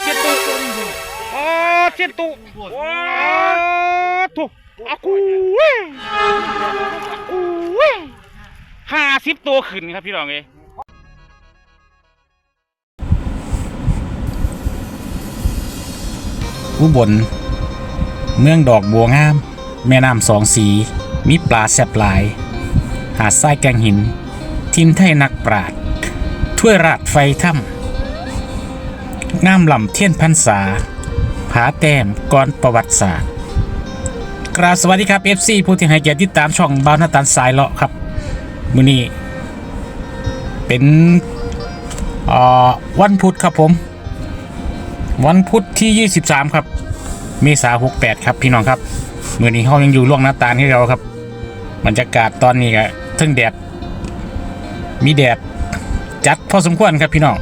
เสียนตุอ๋อเสียนตุว้าถูกอากูเว้ยอากูเว้ยห้าสิบตัวขึ้นครับพี่น้องเอ้ยอุบลเมืองดอกบัวงาม แม่น้ำสองสี มีปลาแซบหลาย หาดทรายแกงหินทิมไทยนักปราด ถ้วยราดไฟถ้ำ งามลำเทียนพันษาผาแต้มก่อนประวัติศาสตร์กราบสวัสดีครับ FC ผู้ที่ให้เกียรติติดตามช่องบ้าวนาตันสายเลาะครับมื้อนี้เป็นอ่อวันพุธครับผม วันพุธที่ 23 ครับ เมษา68 ครับพี่น้องครับมื่อนี้เฮายังอยู่ล่วงหน้าตาลให้เราครับบรรยากาศตอนนี้ก็เทึ่งแดดมีแดดจัดพอสมควรครับพี่น้อง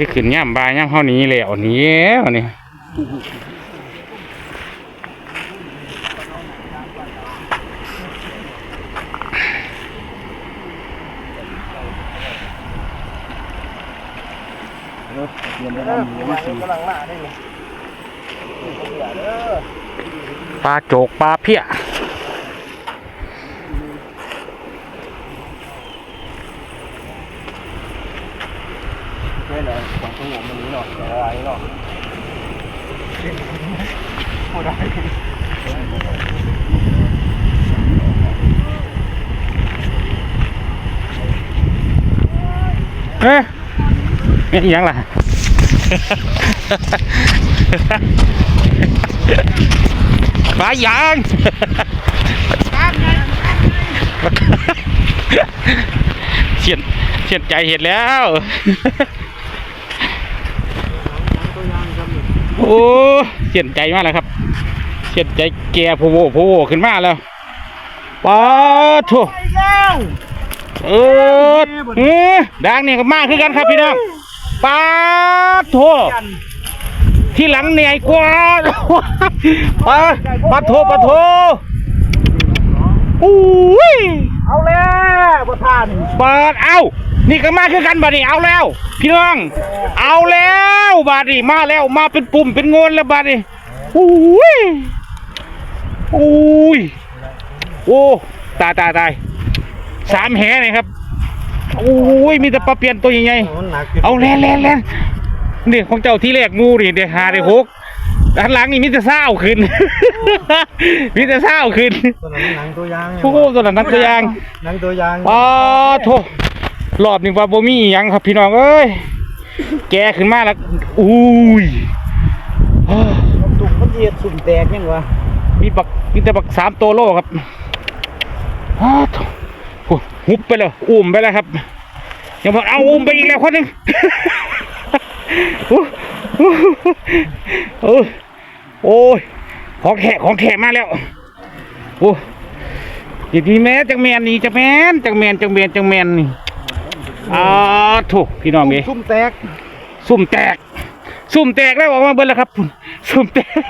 จะขึ้นย่ำบายย่ำเท่านี้เลยเอาหนี้เนี่ปลาโจกปลาเพี้ย นี่แหละของตัวผมมันนี้ เนาะแต่อะไรเนาะโคตรได้เอ๊ะนี่ยังล่ะปลายางเสียนเสียนใจเห็นแล้ว โอ้เสียนใจมากแล้วครับเสียนใจแก่โพโวโพโวขึ้นมาแล้วป้าโถเออเออดังนี่ก็มากคือกันครับพี่น้องป้าดโถที่หลังเหนื่อยกว่าป้าป้าดโถป้าดโถอุ้ยเอาแล้วประธานเปิดเอา นี่ก็มาคือกันบัดนี้เอาแล้ว พี่น้อง เอาแล้วบัดนี้มาแล้วมาเป็นปุ่มเป็นโงนแล้วบัดนี้อุ้ยอุ้ยโอ้ตายตายตายสามแหนี่ครับโอ้ยมีแต่ปลาเปลี่ยนตัวใหญ่มันหนักๆเอาแล่นแล่นแล่นนี่ของเจ้าที่แรกงูนี่เดี๋ยวหาได้หกด้านหลังนี่มีแต่เศร้าขึ้นมีแต่เศร้าขึ้นตัวนั้นหนังตัวยางโอ้โหตัวนั้นนักตัวอย่างหนังตัวยางปาโท รอบนี้ว่าบ่มีอหยังครับพี่น้องเอ้ยแกขึ้นมาแล้วอุ้ยอ้าวตุ่มมันเหยียดสุ่มแตกยังวะมีบักมีแต่บักสามตัวโลครับอ้าวโถ่โอ้หุบไปเลยอุ้มไปแล้วครับยังบอกเอาอุ้มไปอีกแล้วคนหนึ่งโอ้โหโอ้ยโอ้ยของแขกของแขกมาแล้วโอ้ยดีแม่จังแมนนี่จังแมนจังแมนจังแมนจังแมนนี่ อ้าวถูกพี่น้องเอ้ยสุ่มแตกซุ่มแตกซุ่มแตกแล้วออกมาเบิ้แล้วครับซุ่มแตก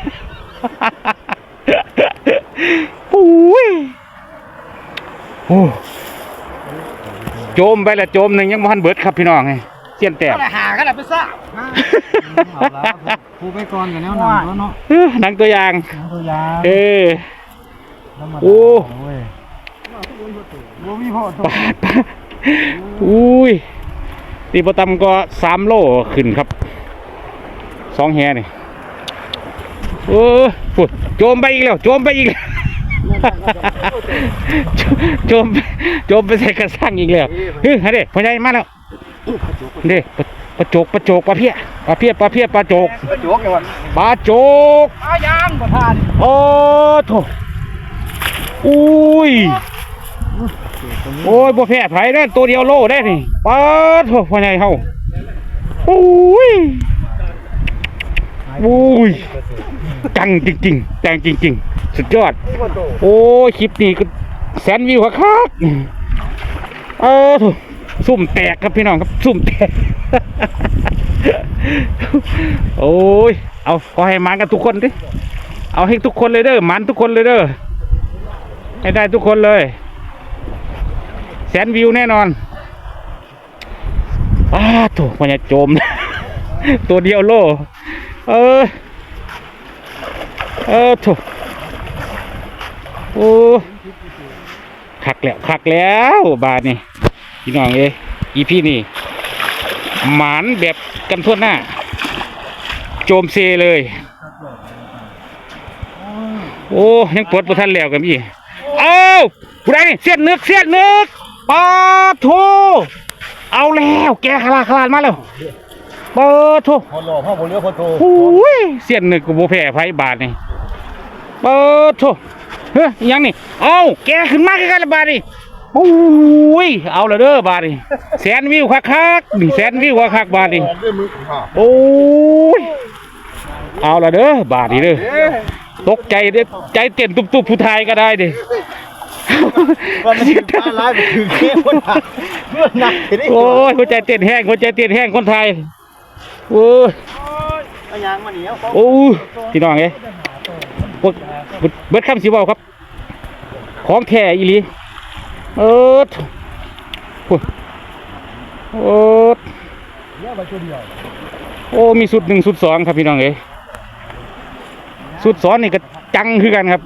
โอ้ยโอ้โจมไปละโจมหนึ่งยังบ่ทันเบิดครับพี่น้องไงเสียนแตกก็ได้หาก็ได้ไปซ่าเอาละครูไปก่อนกันแนวหนังแล้วเนาะเออหนังตัวอย่างหนังตัวยางเออธรรมดาโอ้เว้ยโอ้มีพ่อตัวปาดปาด อุ้ยตีประตำก็สามโลขึ้นครับสองแฮนี่โอ้ยฝุ่นโจมไปอีกแล้ว โจมไปอีกแล้วโจมโจมไปใส่กระสังอีกแล้วเฮ้ยเด็พ่อใหญ่มาแล้วเด็ปะปลาโจกปลาโจกปลาเพี้ยปลาเพี้ยปลาเพี้ยปลาโจกไปโจกยังวะปลาโจกอายางประธานโอ้โถอุ้ย โอ้ยบ่แพ้ไผได้ตัวเดียวโลได้นี่ป๊าดพ่อใหญ่เฮาโอ้ยโอ้ยจังจริงๆจังจริง ๆ สุดยอด โอ้ยคลิปนี้ก็แสนวิวครับเออโถซุ่มแตกครับพี่น้องครับซุ่มแตก โอ้ย เอาขอให้มันกันทุกคนดิ เอาให้ทุกคนเลยเด้อมันทุกคนเลยเด้อให้ได้ทุกคนเลย แสนวิวแน่นอนอ้าตัวมันจะจม ตัวเดียวโล เออ เออถูกโอ้คักแล้วคักแล้วบาทนี่พี่น้องเอ้อีพี่นี่ หมานแบบกันทั่วหน้า โจมเซเลย โอ้ยังปวดประทันแล้วกันพี่ เอ้าผู้ใดเสียนนึกเสียนนึก ปาโทเอาแล้วแกขลาดขลาดมาแล้วปาโทพอหล่อพ่อบ่เลี้ยวพอโตโอ้ยเสียนนึกกูโบแพ้ไฟบาทนี่ปาโทเฮ้ยอิหยังนี่เอาแกขึ้นมากันละบาทนี่โอ้ยเอาละเด้อบาทนี่แสนวิวคักๆนี่แสนวิวคักๆบาทนี่ด้วยมือข้าโอ้ยเอาละเด้อบาทนี่เด้อตกใจเด้อใจเต้นตุบๆผู้ไทยก็ได้เด้ ว่ามันถึงตาลายไปถึงแค่คนหนักเมื่อหนักทีนี้โอ้ยหัวใจเต้นแห้งหัวใจเต้นแห้งคนไทยโอ้ยเอายางมาเหนียวโอ้ยพี่น้องเอ้ยพวกเบิดเบิดคำสิเว้าครับ ของแท้อีหลีเออโอ้ยโอ้ยเลี้ยวไปตัวเดียวโอ้มีสุดหนึ่งสุดสองครับพี่น้องเอ้ยสุดสองนี่ก็จังคือกันครับ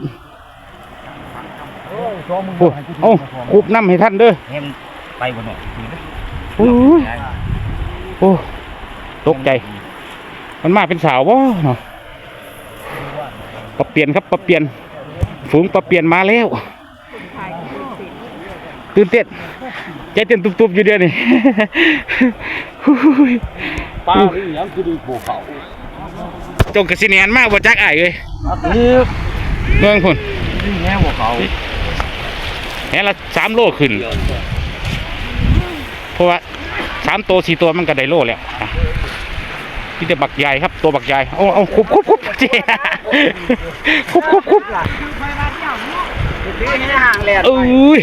โอ้ยสองมือโอ้เอ้าคูบน้ำให้ท่านเด้อเห็นไปบนหนโอ้ยโอ้ตกใจ มันมาเป็นสาวบ่เนาะปรับเปลี่ยนครับปรับเปลี่ยน ฝูงปรับเปลี่ยนมาแล้วตื่นเต้นใจเต้นตุบๆอยู่เดียวนี่ป้าหรือยังคือดูภูเขาจงกระสิเนียนมากบ่จักอ้ายเอ้ยนี่เมืองพุ่นนี่แง่ภูเขา แหละสามโลขึ้น เพราะว่าสามตัวสี่ตัวมันก็ได้โลแล้วอะที่จะบักใหญ่ครับ ตัวบักใหญ่เอาเอาคุบคุบคุบเจ๊คุบคุบคุบที่นี่ห่างแลนเอ้ย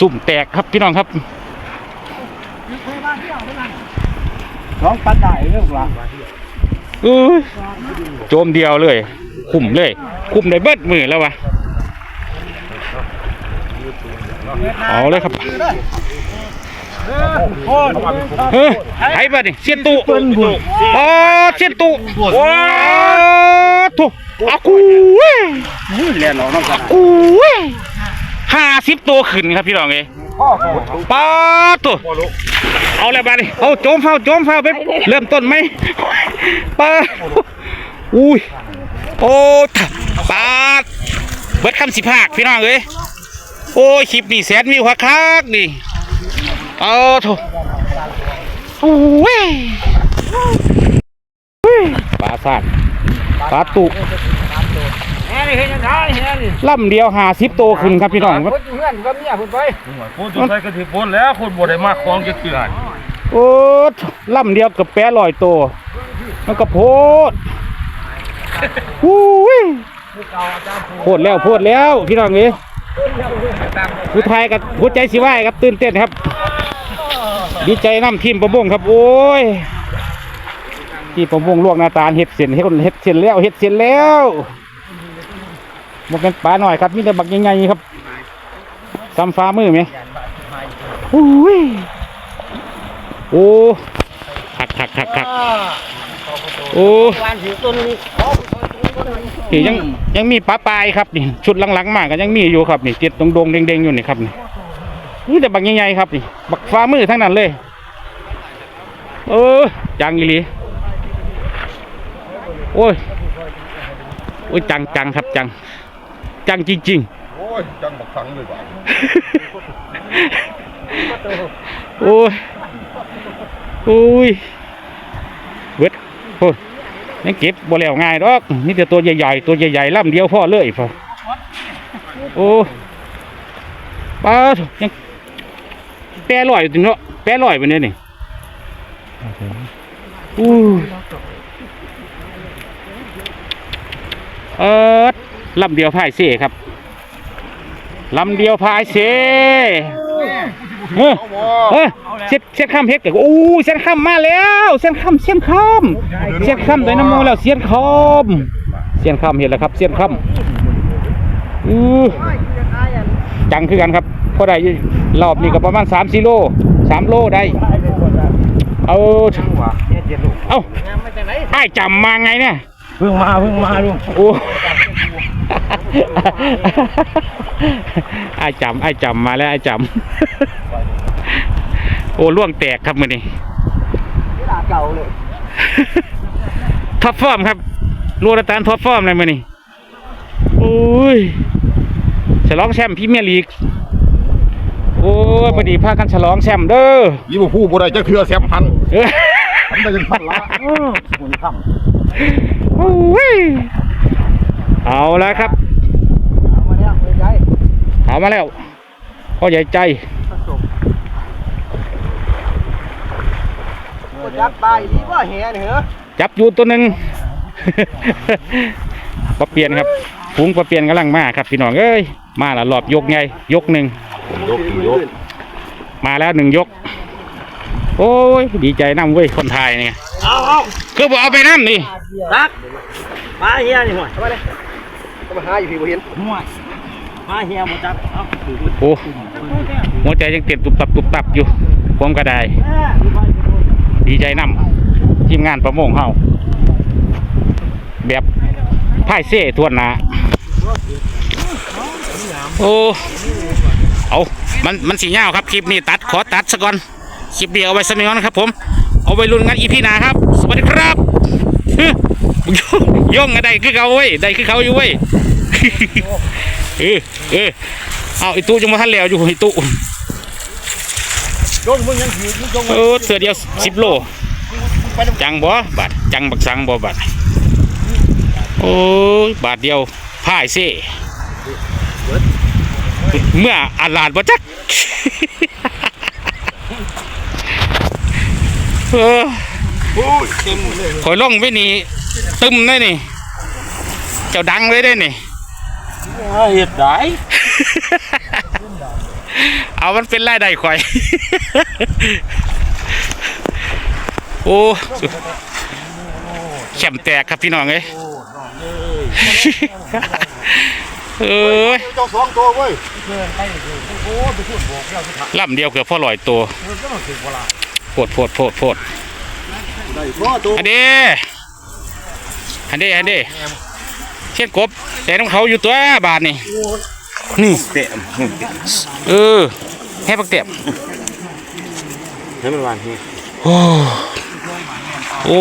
สุ่มแตกครับพี่น้องครับน้องปันได้เรื่องว่าเอ้ยโจมเดียวเลย คุ้มเลย คุ้มได้เบิดมือแล้ววะ เอาเลยครับเฮ้ยไอ้บ้านี่เสียนตุอ๋อเสียนตุว้ทุอากูเว้ยนี่แลนเราน้องกันกูเว้ยห้าสิบตัวขึ้นครับพี่น้องเอ้ป้าตัวเอาแล้วบ้านี่เอาโจมเฝ้าโจมเฝ้าไปเริ่มต้นไหมป้าอุ้ยโอ้ป้าเบิดคำสิภาคพี่น้องเอ้ย โอ้ยคลิปนี่แสนวิวคักๆนี่เอาโถโอ้ยปลาสาดปลาตุแง่นี่เห็นยังไงแง่นี่ล่ำเดียวหาสิบโตวขึ้นครับพี่น้องคนอยู่เพื่อนก็เมียคุณไปพูดถึงใครก็ถือพ้นแล้วคนบ่ได้มาคลองจะเกลือนโอ้ยล่ำเดียวเกับแปดลอยตัวมันก็โพดอุ้ยโพดแล้วโพดแล้วพี่น้องเอ้ย ผู้ไทยกับหัวใจสิไหวายครับตื่นเต้นครับ ดีใจน้ำทีมประมงครับ โอ้ยที่ประมงลวกหน้าตาลเห็ดเส้นเห็ดเห็ดเส้นแล้วเห็ดเส้นแล้วมันเป็นปลาหน่อยครับมีแต่บักใหญ่ๆครับซ้ำฟ้ามือไหมอุ้ยโอ้ขักขักขักขักโอ้วันถือต้น นี้นี่ยังยังมีปลาปลายครับนี่ชุดหลังๆมากก็ยังมีอยู่ครับนี่เจ็ดตรงดงๆเด้งๆอยู่นี่ครับนี่นี่แต่บักใหญ่ๆครับนี่บักฟ้ามือทั้งนั้นเลยเออจังอีหลีโอ้ยโอ้ยจังจังครับจัง จังจริงโอ้ยจังบักสังเลยว่ะๆโอ้ยโอ้ยเบิดโอ้ย ยังเก็บบ่แล้วง่ายดอกนี่แต่ตัวใหญ่ๆตัวใหญ่ๆล่ำเดียวพ่อเลยพอโอ้ป้ายังแปรลอยอยู่ถึงเนาะแปรลอยไปเนี่ยนี่อู้เออลำเดียวพายเซ่ครับลำเดียวพายเซ่ เฮ้ยเฮ้ยเช็ดเช็ดข้ามเพชรกันอู้เส้นข้ามมาแล้วเส้นข้ามเส้นข้ามเส้นข้ามโดยน้ำมูแล้วเส้นข้ามเส้นข้ามเห็นแล้วครับเส้นข้ามอู้จังคือกันครับพอได้รอบนี้ก็ประมาณ3 4โล3โลได้ปเอาจังหวะเนี่ยเจ็ดลูกเอาไอ้จำมาไงเนี่ยเพิ่งมาเพิ่งมาลุงโอ้ไอ้จำไอ้จำมาแล้วไอ้จำ โอ้ล่วงแตกครับมือนี้เก่าเลยท็อปฟอร์มครับลูรตานท็อปฟอร์มเลยมือนี้โอ้ยฉลองแชมป์พรีเมียร์ลีกโอ้ยพอดีพากันฉลองแชมป์เด้อลิเวอร์พูลบ่ได้จะเครือแซมพันเออทำได้ยังพันละอือหุ่นค่โอ้ยเอาแล้วครับำเอามาแล้วไม่ใจเอามาแล้วพ่อใหญ่ใจ จับใบดีว่าเหี้ยนี่เหรอจับอยู่ตัวหนึ่งปลาเปลี่ยนครับพุงปลาเปลี่ยนกำลังมาครับพี่น้องเอ้ยมาละรอบยกไงยกหนึ่งยกยกมาแล้วหนึ่งยก โอ้ยดีใจน้ำเว้ยคนไทยเนี่ยเอาเอาคือบอกเอาไปน้ำนี่ตักมาเฮียนี่ห่วยเข้ามาเลยเข้ามาหาอยู่พี่บ่เห็นห่วยมาเฮียบ่จับเอาโอ้หัวใจยังเต้นตุบตับตุบตับอยู่ผมก็ได้ ดีใจน้ำทีมงานประมงเฮาแบบพ่ายเซ่ทวนนาโอ้เอามันมันสีเงาครับคลิปนี้ตัดขอตัดซะก่อนคลิปเดียวเอาไว้สนิทนะครับ ผม เอาไว้รุ่นกันอีพีหนาครับ สวัสดีครับฮึย่องกันได้คือเขาเว้ยได้คือเขาอยู่เว้ยเออเออเอาไอตู้จังมาทันแล้วอยู่ไอตู้ โดนมึงยังถือมึงจงเออเสือเดียวสิบโล จังบ่บาทจังบักสังบ่บาทโอ้ยบาทเดียวพ่ายเซ่เมื่ออาลาดบ่จักเออโอ้ยเต็มเลยข่อยล่องไว้นี่ตึมได้นี่ เจ้าดังเลยได้นี่เฮ็ดได้ เอามันเป็นรายได้ข่อย โอ้แขมแตกครับพี่น้องเอ้ยเอ้ยเจ้าสองตัวเว้ยลำเดียวเกือบพ่อลอยตัวโพดโพดโพดโพดได้บ่ตัวอันเด้อันเด้อันเด้เช่นกบแต่น้องเขาอยู่ตัวบาทนี่ นี่เตะเออแค่ปักเต็มให้มันวานนี่โอ้โอ้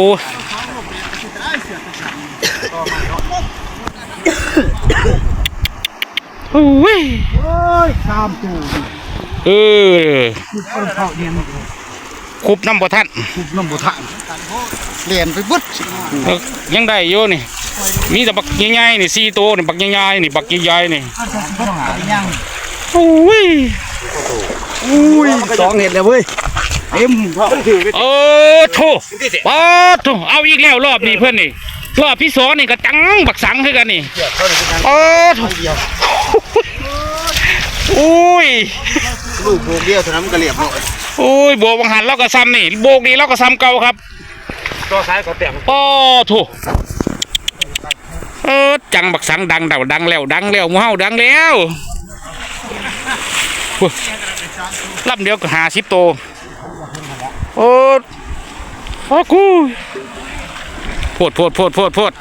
โอ้ยโอ้ยตามตู่เออคือคนเขาเนียนคุบน้ำบ่ทันทุบน้ำบ่ทันเลียนไปบึดเออยังได้อยู่นี่ มีแต่บักใหญ่ๆนี่สี่ตัวนี่บักใหญ่ๆนี่บักใหญ่ๆนี่ต้องหายังโอ้ยอุ้ยสองเห็ดเลยเว้ยเต็มเพราะถือเออโถป๊าดโถเอาอีกแล้วรอบนี้เพื่อนนี่รอบที่สองนี่ก็จังบักสังคือกันนี่โอ้โถอุ้ยลูกโบกเดียวเท่านั้นมันก็เรียบร้อยอุ้ยโบกบังหันแล้วก็ซ้ำนี่โบกนี่แล้วก็ซ้ำเก่าครับตัวซ้ายก็เต็มโอ้โถ เออจังบักสังดังเดาดังแล้วดังแล้วหมูเฮาดังแล้วอุ๊ยลำเดียวก็หาสิบโตวโอ้โอ้กูโพดโพดโพดโพดโพด